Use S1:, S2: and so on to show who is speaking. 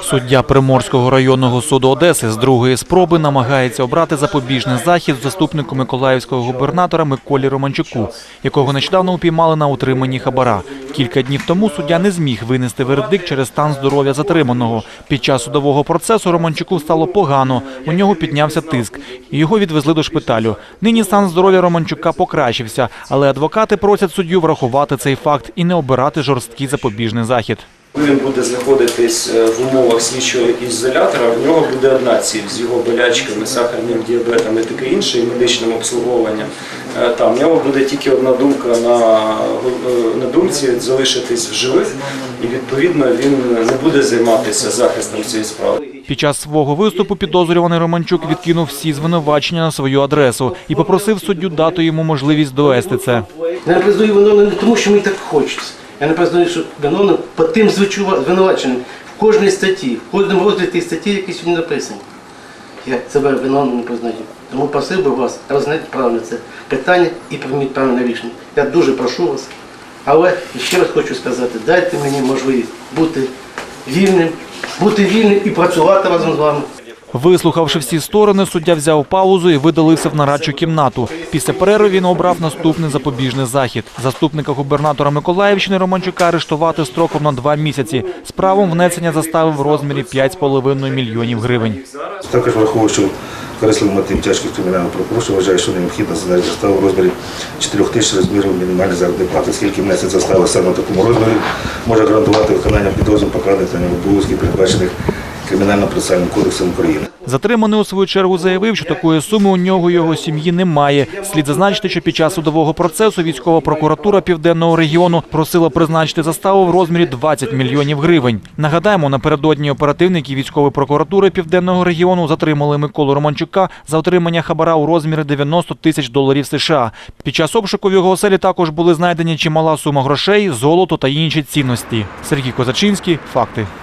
S1: Суддя Приморського районного суду Одеси з другої спроби намагається обрати запобіжний захід заступнику миколаївського губернатора Миколі Романчуку, якого нещодавно упіймали на утриманні хабара. Кілька днів тому суддя не зміг винести вердикт через стан здоров'я затриманого. Під час судового процесу Романчуку стало погано. У нього піднявся тиск. Його відвезли до шпиталю. Нині стан здоров'я Романчука покращився, але адвокати просять суддю врахувати цей факт і не обирати жорсткий запобіжний захід.
S2: Він буде знаходитись е, в умовах слідчого ізолятора, в нього буде одна ціль з його болячками, сахарним діабетом і таке інше, і медичним обслуговуванням. Е, Там в нього буде тільки одна думка на, е, на думці залишитись в живих, і відповідно він не буде займатися захистом цієї справи.
S1: Під час свого виступу підозрюваний Романчук відкинув всі звинувачення на свою адресу і попросив суддю дати йому можливість довести це.
S3: Я не признаю не тому, що мені так хочеться. Я не признаю, що виновним по тим звинуваченням в кожній статті, в кожному тих статті, які сьогодні написані. Я себе виновним не признаю. Тому просив би вас розглянути правильно це питання і прийміть правильне рішення. Я дуже прошу вас. Але ще раз хочу сказати, дайте мені можливість бути вільним, бути вільним і працювати разом з вами.
S1: Вислухавши всі сторони, суддя взяв паузу і видалився в нарадчу кімнату. Після перерви він обрав наступний запобіжний захід. Заступника губернатора Миколаївщини Романчука арештувати строком на два місяці. з правом внесення застави в розмірі 5,5 мільйонів гривень.
S4: Також враховуючи що окреслив мотив тяжких кримінального правопорушення, вважаю, що необхідно задати заставу в розмірі 4 тисяч розмірів мінімальної заробітної плати. Скільки внесень застави саме в такому розмірі може гарантувати виконання підозрів покладених на нього обов'язків, передбачених Кримінально-процесуальним кодексом України.
S1: Затриманий у свою чергу заявив, що такої суми у нього і його сім'ї немає. Слід зазначити, що під час судового процесу військова прокуратура південного регіону просила призначити заставу в розмірі 20 мільйонів гривень. Нагадаємо, напередодні оперативники військової прокуратури південного регіону затримали Миколу Романчука за отримання хабара у розмірі 90 тисяч доларів США. Під час обшуку в його оселі також були знайдені чимала сума грошей, золото та інші цінності. Сергій Козачинський. Факти.